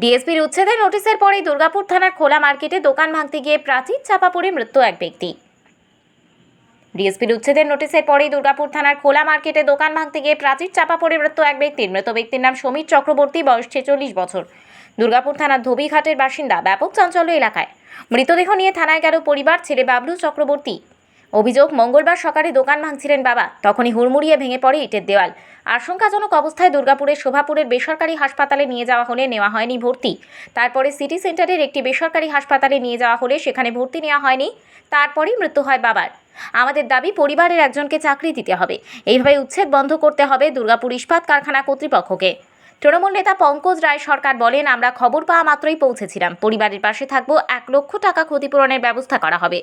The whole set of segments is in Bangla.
ডিএসপির উচ্ছেদের নোটিশের পরেই দুর্গাপুর থানার খোলা মার্কেটে দোকান ভাঙতে গিয়ে প্রাচীর চাপা পড়ে মৃত্যু এক ব্যক্তি। ডিএসপির উচ্ছেদের নোটিশের পরেই দুর্গাপুর থানার খোলা মার্কেটে দোকান ভাঙতে গিয়ে প্রাচীর চাপা পড়ে মৃত্যু এক ব্যক্তির। মৃত ব্যক্তির নাম সমীর চক্রবর্তী, বয়স ছেচল্লিশ বছর। দুর্গাপুর থানার ধোবিঘাটের বাসিন্দা ব্যাপক চাঞ্চল্য এলাকায়। মৃতদেহ নিয়ে থানায় গেল পরিবার, ছেলে বাবলু চক্রবর্তী। অভিযোগ, মঙ্গলবার সকালে দোকান ভাঙছিলেন বাবা। তখনই হুড়মুড়িয়ে ভেঙে পড়ে ইটের দেওয়াল। আশঙ্কাজনক অবস্থায় দুর্গাপুরের শোভাপুরের বেসরকারি হাসপাতালে নিয়ে যাওয়া হলে নেওয়া হয়নি ভর্তি। তারপরে সিটি সেন্টারের একটি বেসরকারি হাসপাতালে নিয়ে যাওয়া হলে সেখানে ভর্তি নেওয়া হয়নি। তারপরেই মৃত্যু হয় বাবার। আমাদের দাবি, পরিবারের একজনকে চাকরি দিতে হবে। এইভাবে উচ্ছেদ বন্ধ করতে হবে দুর্গাপুর ইস্পাত কারখানা কর্তৃপক্ষকে। তৃণমূল নেতা পঙ্কজ রায় সরকার বলেন, আমরা খবর পাওয়া মাত্রই পৌঁছেছিলাম। পরিবারের পাশে থাকব, এক লক্ষ টাকা ক্ষতিপূরণের ব্যবস্থা করা হবে।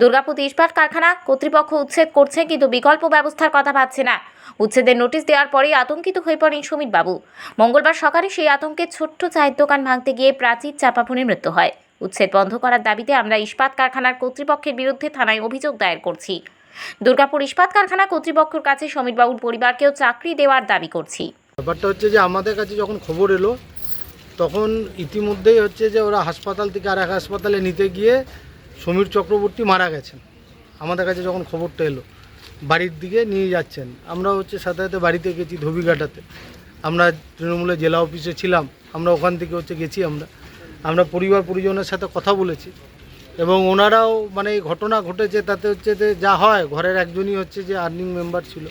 দুর্গাপুর ইস্পাত কারখানা কর্তৃপক্ষ উচ্ছেদ করছে, কিন্তু বিকল্প ব্যবস্থার কথা ভাবছে না। উচ্ছেদের নোটিশ দেওয়ার পরেই আতঙ্কিত হয়ে পড়েন বাবু। মঙ্গলবার সকালে সেই আতঙ্কে ছোট্ট চায়ের দোকান ভাঙতে গিয়ে প্রাচীর চাপাফুনে মৃত্যু হয়। উচ্ছেদ বন্ধ করার দাবিতে আমরা ইস্পাত কারখানার কর্তৃপক্ষের বিরুদ্ধে থানায় অভিযোগ দায়ের করছি। দুর্গাপুর ইস্পাত কারখানা কর্তৃপক্ষের কাছে সমীরবাবুর পরিবারকেও চাকরি দেওয়ার দাবি করছি। ব্যাপারটা হচ্ছে যে আমাদের কাছে যখন খবর এলো, তখন ইতিমধ্যেই হচ্ছে যে ওরা হাসপাতাল থেকে আর এক হাসপাতালে নিতে গিয়ে সমীর চক্রবর্তী মারা গেছেন। আমাদের কাছে যখন খবরটা এলো, বাড়ির দিকে নিয়ে যাচ্ছেন। আমরা হচ্ছে সাথে সাথে বাড়িতে গেছি ধোবিঘাটাতে। আমরা তৃণমূলের জেলা অফিসে ছিলাম, আমরা ওখান থেকে হচ্ছে গেছি আমরা। আমরা পরিবার পরিজনের সাথে কথা বলেছি এবং ওনারাও মানে এই ঘটনা ঘটেছে, তাতে হচ্ছে যে যা হয়, ঘরের একজনই হচ্ছে যে আর্নিং মেম্বার ছিল।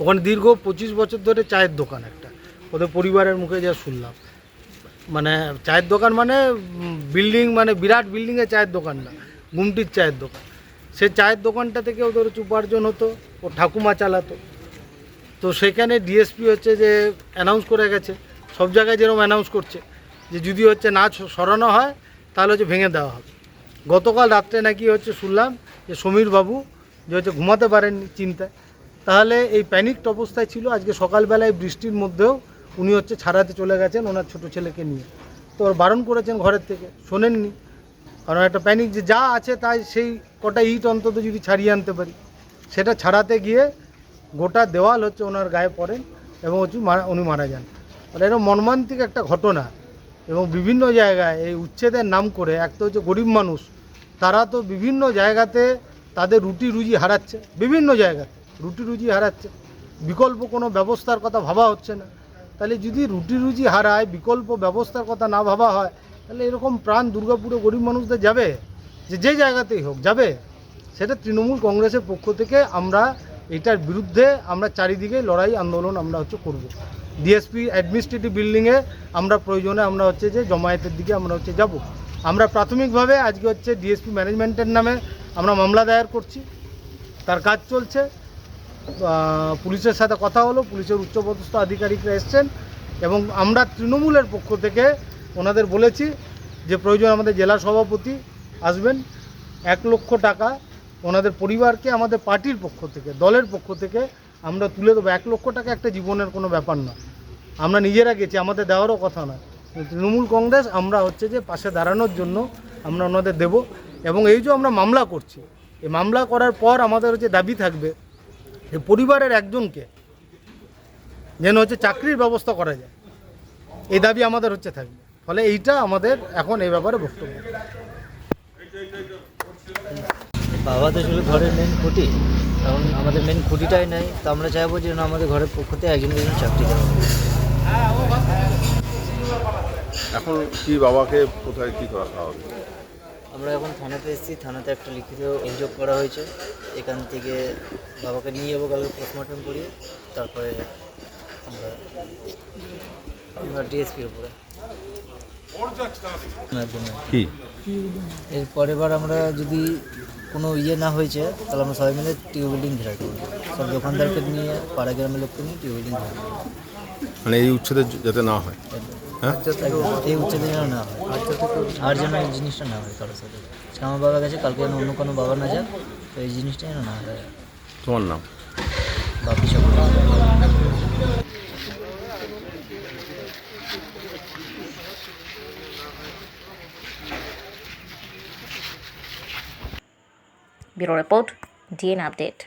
ওখানে দীর্ঘ পঁচিশ বছর ধরে চায়ের দোকান একটা। ওদের পরিবারের মুখে যা শুনলাম। মানে চায়ের দোকান মানে বিল্ডিং মানে বিরাট বিল্ডিংয়ে চায়ের দোকান না, গুমটির চায়ের দোকান। সে চায়ের দোকানটা থেকে ওদের উপার্জন হতো, ও ঠাকুমা চালাতো। তো সেখানে ডিএসপি হচ্ছে যে অ্যানাউন্স করে গেছে, সব জায়গায় যেরকম অ্যানাউন্স করছে, যে যদি হচ্ছে না সরানো হয়, তাহলে হচ্ছে ভেঙে দেওয়া হবে। গতকাল রাত্রে নাকি হচ্ছে শুনলাম যে সমীরবাবু যে হচ্ছে ঘুমাতে পারেননি চিন্তায় তাহলে এই প্যানিকড অবস্থায় ছিল। আজকে সকালবেলায় বৃষ্টির মধ্যেও উনি হচ্ছে ছাড়াতে চলে গেছেন ওনার ছোট ছেলেকে নিয়ে। তো বারণ করেছেন ঘরের থেকে, শোনেননি। কারণ একটা প্যানিক যে যা আছে তাই সেই কটা ইট অন্তত যদি ছাড়িয়ে আনতে পারি। সেটা ছাড়াতে গিয়ে গোটা দেওয়াল হচ্ছে ওনার গায়ে পড়েন এবং হচ্ছে উনি মারা যান। আর এরকম মর্মান্তিক একটা ঘটনা এবং বিভিন্ন জায়গায় এই উচ্ছেদের নাম করে এক তো হচ্ছে গরিব মানুষ, তারা তো বিভিন্ন জায়গাতে তাদের রুটি রুজি হারাচ্ছে, বিভিন্ন জায়গাতে। রুটি রুজি হারাচ্ছে। বিকল্প কোনো ব্যবস্থার কথা ভাবা হচ্ছে না। তাহলে যদি রুটি রুজি হারায়, বিকল্প ব্যবস্থার কথা না ভাবা হয়, তাহলে এরকম প্রাণ দুর্গাপুরে গরিব মানুষদের যাবে? যে যে জায়গাতেই হোক যাবে? সেটা তৃণমূল কংগ্রেসের পক্ষ থেকে আমরা এটার বিরুদ্ধে আমরা চারিদিকে লড়াই আন্দোলন আমরা হচ্ছে করব। ডিএসপি অ্যাডমিনিস্ট্রেটিভ বিল্ডিংয়ে আমরা প্রয়োজনে আমরা হচ্ছে যে জমায়েতের দিকে আমরা হচ্ছে যাব। আমরা প্রাথমিকভাবে আজকে হচ্ছে ডিএসপি ম্যানেজমেন্টের নামে আমরা মামলা দায়ের করছি। তার কাজ চলছে। পুলিশের সাথে কথা হলো, পুলিশের উচ্চপদস্থ আধিকারিকরা এসছেন এবং আমরা তৃণমূলের পক্ষ থেকে ওনাদের বলেছি যে প্রয়োজন আমাদের জেলা সভাপতি আসবেন, এক লক্ষ টাকা ওনাদের পরিবারকে, আমাদের পার্টির পক্ষ থেকে, দলের পক্ষ থেকে আমরা তুলে দেবো। এক লক্ষ টাকা একটা জীবনের কোনো ব্যাপার না। আমরা নিজেরা গেছি, আমাদের দেওয়ারও কথা কিন্তু তৃণমূল কংগ্রেস, আমরা হচ্ছে যে পাশে দাঁড়ানোর জন্য আমরা ওনাদের দেব। এবং এই যে আমরা মামলা করছি, এই মামলা করার পর আমাদের হচ্ছে দাবি থাকবে যে পরিবারের একজনকে যেন হচ্ছে চাকরির ব্যবস্থা করা যায়। এই দাবি আমাদের হচ্ছে থাকবে। ফলে এইটা আমাদের এখন এই ব্যাপারে বক্তব্য। বাবা তো ঘরের মেন খুঁটি। কারণ আমাদের মেন খুঁটিটাই নাই। তো আমরা চাইব যে না আমাদের ঘরের পক্ষ থেকে একজন একজন চাকরি এখন কি বাবাকে কোথায় কি করা হবে? আমরা এখন থানাতে এসেছি। থানাতে একটা লিখিত অভিযোগ করা হয়েছে। এখান থেকে বাবাকে নিয়ে যাব কালকে পোস্টমর্টম করিয়ে। তারপরে আমরা আমরা ডিএসপির উপরে। একদমই। কি? এর পরের বার আমরা যদি কোনো ইয়ে না হয়েছে তাহলে আমরা সবাই মিলে টিউ বিল্ডিং ঘেরা করব। সব দোকানদারকে নিয়ে পাড়া গ্রামের লোককে নিয়ে টিউ বিল্ডিং ঘেরা করব। মানে এই উচ্ছেদের যাতে না হয়। এই উচ্ছেদে যেন না আর যেন এই জিনিসটা না হয় কারোর সাথে আজকে আমার বাবা গেছে কালকে অন্য কোনো বাবা না তো এই জিনিসটা না তোমার নাম বাপি ডিএন আপডেট